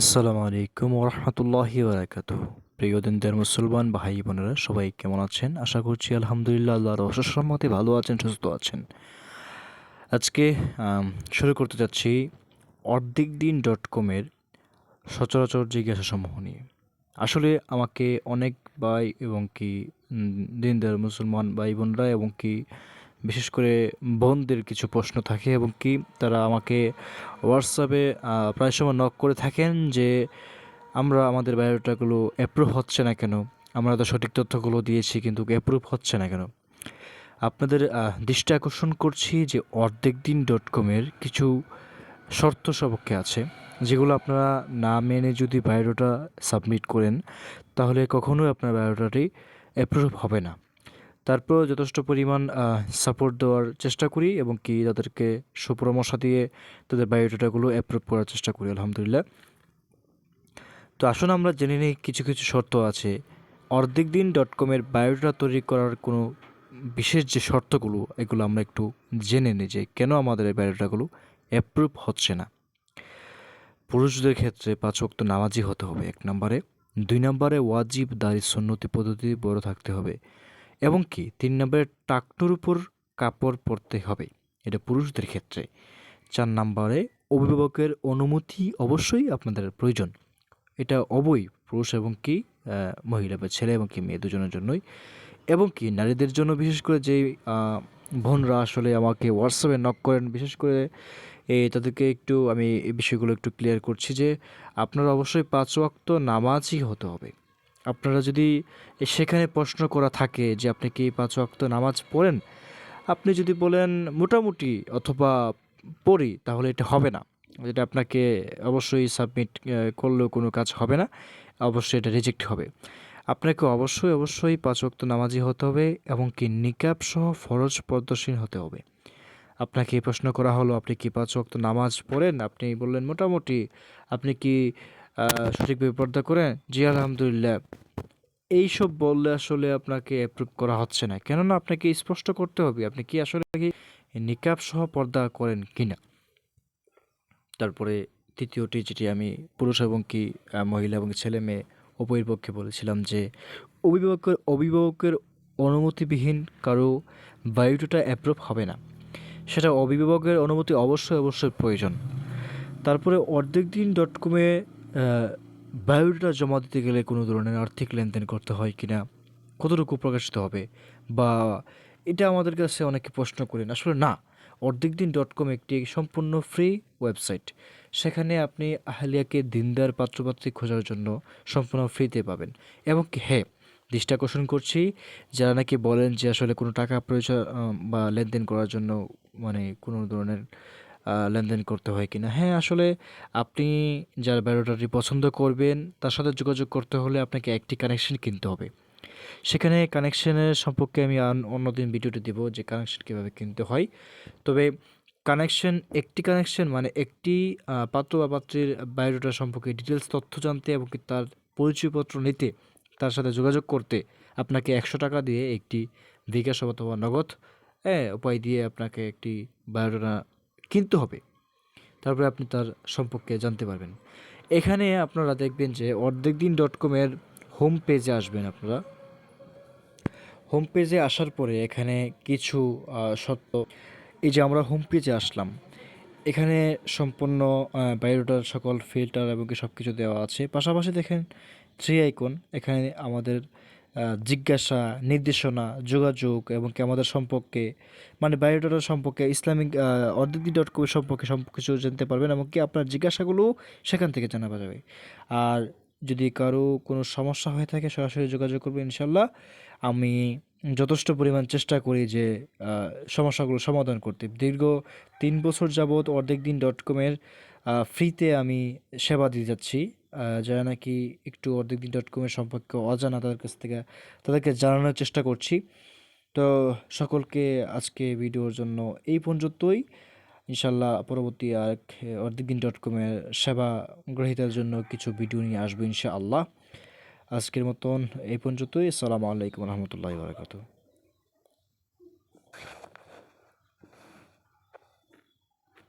আসসালামু আলাইকুম ওরহমতুল্লাহি বারাকাত প্রিয় দিনদের মুসলমান, ভাই বোনেরা, সবাই কেমন আছেন? আশা করছি আলহামদুলিল্লাহ আল্লাহর রহমতে ভালো আছেন, সুস্থ আছেন। আজকে শুরু করতে যাচ্ছি অর্ধেক দিন ডট কমের সচরাচর জিজ্ঞাসা সমূহ নিয়ে। আসলে আমাকে অনেক ভাই এবং কি দিনদার মুসলমান ভাই বোনরা এবং কি বিশেষ করে বোনদের কিছু প্রশ্ন থাকে এবং কি তারা আমাকে হোয়াটসঅ্যাপে প্রায় সময় নক করে থাকেন যে আমরা আমাদের বায়োডাটাগুলো অ্যাপ্রুভ হচ্ছে না কেন? আমরা তো সঠিক তথ্যগুলো দিয়েছি কিন্তু অ্যাপ্রুভ হচ্ছে না কেন? আপনাদের দৃষ্টি আকর্ষণ করছি যে অর্ধেক দিন ডট কমের কিছু শর্ত সপক্ষে আছে, যেগুলো আপনারা না মেনে যদি বায়োডাটা সাবমিট করেন, তাহলে কখনোই আপনার বায়োডাটাটি অ্যাপ্রুভ হবে না। তারপর যথেষ্ট পরিমাণ সাপোর্ট দেওয়ার চেষ্টা করি এবং কি তাদেরকে সুপরামর্শ দিয়ে তাদের বায়োডাটাগুলো অ্যাপ্রুভ করার চেষ্টা করি, আলহামদুলিল্লাহ। তো আসুন আমরা জেনে নিই কিছু কিছু শর্ত আছে। অর্ধেক দিন ডট কমের বায়োডাটা তৈরি করার কোনো বিশেষ যে শর্তগুলো, এগুলো আমরা একটু জেনে নিই যে কেন আমাদের এই বায়োডাটাগুলো অ্যাপ্রুভ হচ্ছে না। পুরুষদের ক্ষেত্রে পাঁচ ওয়াক্ত নামাজি হতে হবে এক নম্বরে। দুই নম্বরে ওয়াজিব দাড়ি সন্নতি পদ্ধতি বড় থাকতে হবে। এবং কি তিন নম্বরে টাকটুর উপর কাপড় পরতে হবে। এটা পুরুষদের ক্ষেত্রে। চার নম্বরে অভিভাবকের অনুমতি অবশ্যই আপনাদের প্রয়োজন। এটা অবই পুরুষ এবং কি মহিলা বা ছেলে এবং কি মেয়ে দুজনের জন্যই। এবং কি নারীদের জন্য বিশেষ করে যে বোনরা আসলে আমাকে হোয়াটসঅ্যাপে নক করেন, বিশেষ করে এই তাদেরকে একটু আমি এই বিষয়গুলো একটু ক্লিয়ার করছি যে আপনারা অবশ্যই পাঁচ ওয়াক্ত নামাজই হতে হবে। আপনারা যদি সেখানে প্রশ্ন করা থাকে যে আপনি কি পাঁচ ওয়াক্ত নামাজ পড়েন, আপনি যদি বলেন মোটামুটি অথবা পড়ি, তাহলে এটা হবে না। এটা আপনাকে অবশ্যই সাবমিট করলেও কোনো কাজ হবে না, অবশ্যই এটা রিজেক্ট হবে। আপনাকে অবশ্যই অবশ্যই পাঁচ ওয়াক্ত নামাজি হতে হবে এবং কি নিকাব সহ ফরজ পদ্মসীন হতে হবে। আপনাকে প্রশ্ন করা হলো, আপনি কি পাঁচ ওয়াক্ত নামাজ পড়েন? আপনি বললেন মোটামুটি। আপনি কি সঠিকভাবে পর্দা করেন জি, আলহামদুলিল্লাহ। এইসব বললে আসলে আপনাকে অ্যাপ্রুভ করা হচ্ছে না। কেননা আপনাকে স্পষ্ট করতে হবে, আপনি কি আসলে কি নিকাব সহ পর্দা করেন কিনা? তারপরে তৃতীয়টি যেটি আমি পুরুষ এবং কি মহিলা এবং ছেলে মেয়ে উভয়ের পক্ষে বলেছিলাম যে, অভিভাবকের অভিভাবকের অনুমতিবিহীন কারও বায়োডাটা অ্যাপ্রুভ হবে না। সেটা অভিভাবকের অনুমতি অবশ্যই অবশ্যই প্রয়োজন। তারপরে অর্ধেক দিন ডট কমে বায়োডাটা জমা দিতে গেলে কোনো ধরনের আর্থিক লেনদেন করতে হয় কিনা? কতটুকু প্রকাশিত হবে? বা এটা আমাদের কাছে অনেকে প্রশ্ন করেন। আসলে না অর্ধেক দিন ডট কম একটি সম্পূর্ণ ফ্রি ওয়েবসাইট। সেখানে আপনি আহলিয়াকে দিনদার পাত্রপাত্রী খোঁজার জন্য সম্পূর্ণ ফ্রিতে পাবেন। এবং কি হ্যাঁ দৃষ্টি আকর্ষণ করছি, যারা নাকি বলেন যে আসলে কোনো টাকা প্রয়োজন বা লেনদেন করার জন্য মানে কোনো ধরনের লেনদেন করতে হয় কিনা। হ্যাঁ আসলে আপনি যার ব্যারোটারি পছন্দ করবেন, তার সাথে যোগাযোগ করতে হলে আপনাকে একটি কানেকশন কিনতে হবে। সেখানে কানেকশনের সম্পর্কে আমি অন্যদিন ভিডিওটি দেব যে কানেকশন কীভাবে কিনতে হয়। তবে কানেকশন একটি কানেকশন মানে একটি পাত্র বা পাত্রীর বায়োডাটা সম্পর্কে ডিটেলস তথ্য জানতে এবং তার পরিচয়পত্র নিতে, তার সাথে যোগাযোগ করতে আপনাকে একশো টাকা দিয়ে একটি বিকাশ অথবা নগদ হ্যাঁ উপায় দিয়ে আপনাকে একটি বায়োডাটা কিনতে হবে। তারপরে আপনি তার সম্পর্কে জানতে পারবেন। এখানে আপনারা দেখবেন যে অর্ধেক দিন ডট কমের হোম পেজে আসবেন আপনারা। হোম পেজে আসার পরে এখানে কিছু সত্য। এই যে আমরা হোম পেজে আসলাম। এখানে সম্পূর্ণ বায়োডাটার সকল ফিল্টার এবং সব কিছু দেওয়া আছে। পাশাপাশি দেখেন থ্রি আইকন এখানে আমাদের জিজ্ঞাসা, নির্দেশনা, যোগাযোগ এবং কি আমাদের সম্পর্কে মানে বায়োডাটা সম্পর্কে, ইসলামিক অর্ধেকদি ডট কম সম্পর্কে সব কিছু জানতে পারবেন এমনকি আপনার জিজ্ঞাসাগুলো সেখান থেকে জানা যাবে। আর যদি কারও কোনো সমস্যা হয়ে থাকে, সরাসরি যোগাযোগ করবেন ইনশাল্লাহ আমি যথেষ্ট পরিমাণ চেষ্টা করি যে সমস্যাগুলো সমাধান করতে। দীর্ঘ তিন বছর যাবৎ অর্ধেক দিন ডট কমের ফ্রিতে আমি সেবা দিয়ে যাচ্ছি। যারা নাকি একটু অর্ধেক দিন ডট কমের সম্পর্কে অজানা তাদের কাছ থেকে, তাদেরকে জানানোর চেষ্টা করছি। তো সকলকে আজকে ভিডিওর জন্য এই পর্যন্তই। ইনশাল্লাহ পরবর্তী আর অর্ধেক দিন ডট কমের সেবা গ্রহীতার জন্য কিছু ভিডিও নিয়ে আসব ইনশাআল্লাহ। আজকের মতন এই পর্যন্তই। আসসালামু আলাইকুম রহমতুল্লাহ বারকাতুহ।